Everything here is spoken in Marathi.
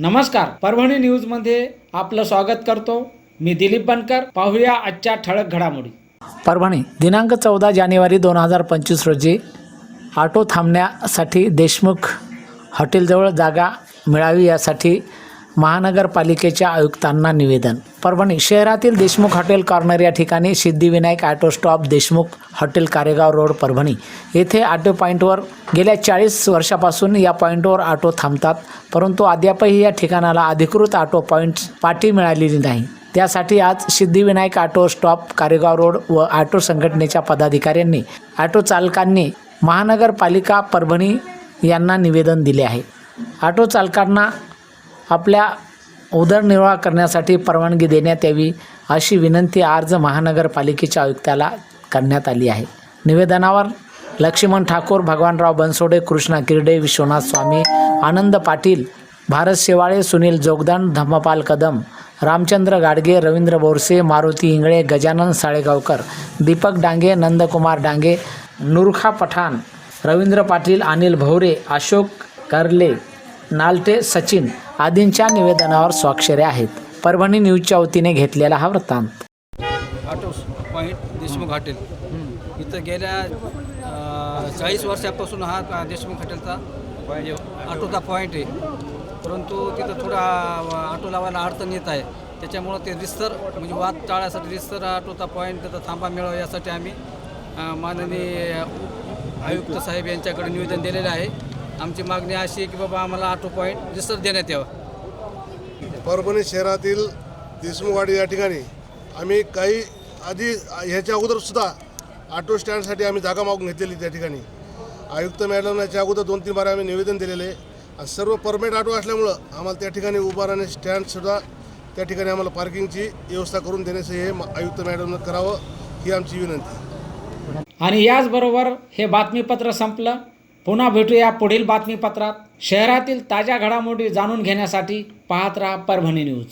नमस्कार परभणी न्यूजमध्ये आपलं स्वागत करतो. मी दिलीप बनकर पाहूया आजच्या ठळक घडामोडी. परभणी दिनांक चौदा जानेवारी दोन हजार पंचवीस रोजी ऑटो थांबण्यासाठी देशमुख हॉटेलजवळ जागा मिळावी यासाठी महानगरपालिकेच्या आयुक्तांना निवेदन. परभणी शहरातील देशमुख हॉटेल कॉर्नर या ठिकाणी Siddhivinayak auto stop Deshmukh hotel Karegaon road Parbhani. येथे ऑटो पॉईंटवर गेल्या चाळीस वर्षापासून या पॉईंटवर ऑटो थांबतात. परंतु अद्यापही या ठिकाणाला अधिकृत ऑटो पॉईंट पाटी मिळालेली नाही. त्यासाठी आज Siddhivinayak auto stop Karegaon road व ऑटो संघटनेच्या पदाधिकाऱ्यांनी ऑटो चालकांनी महानगरपालिका परभणी यांना निवेदन दिले आहे. ऑटो चालकांना आपल्या उदरनिर्वाह करण्यासाठी परवानगी देण्यात यावी अशी विनंती अर्ज महानगरपालिकेच्या आयुक्ताला करण्यात आली आहे. निवेदनावर लक्ष्मण ठाकूर भगवानराव बनसोडे कृष्णा किर्डे विश्वनाथ स्वामी आनंद पाटील भारत शेवाळे सुनील जोगदान धम्मपाल कदम रामचंद्र गाडगे रवींद्र बोरसे मारुती इंगळे गजानन साळेगावकर दीपक डांगे नंदकुमार डांगे नूरखा पठाण रवींद्र पाटील अनिल भवरे अशोक करले नालटे सचिन आदींच्या निवेदनावर स्वाक्षरे आहेत. परभणी न्यूजच्या वतीने घेतलेला हा वृत्तांत. देशमुख हॉटेल इथं गेल्या चाळीस वर्षापासून हा देशमुख हॉटेलचा म्हणजे ऑटोचा पॉईंट आहे. परंतु तिथं थोडा ऑटो लावायला अडचण येत आहे. त्याच्यामुळं ते रिस्तर म्हणजे वाद टाळण्यासाठी रिस्तर ऑटोचा पॉईंट त्याचा थांबा मिळावा यासाठी आम्ही माननीय आयुक्त साहेब यांच्याकडे निवेदन दिलेलं आहे. आमची मागणी अशी आहे की बाबा आम्हाला ऑटो पॉईंट रिस्तर देण्यात यावं. परभणी शहरातील देशमुखवाडी या ठिकाणी आम्ही काही आधी ह्याच्या अगोदर सुद्धा ऑटो स्टँडसाठी आम्ही जागा मागून घेतलेली त्या ठिकाणी. आयुक्त मॅडम याच्या अगोदर दोन तीन बारा आम्ही निवेदन दिलेले. आहे. आणि सर्व परमिट ऑटो असल्यामुळं आम्हाला त्या ठिकाणी उभा राहणे स्टँडसुद्धा त्या ठिकाणी आम्हाला पार्किंगची व्यवस्था करून देण्याचं हे आयुक्त मॅडमनं करावं ही आमची विनंती. आणि याचबरोबर हे बातमीपत्र संपलं. पुन्हा भेटूया पुढील बातमीपत्रात. शहरातील ताज्या घडामोडी जाणून घेण्यासाठी पाहत राहा परभणी न्यूज.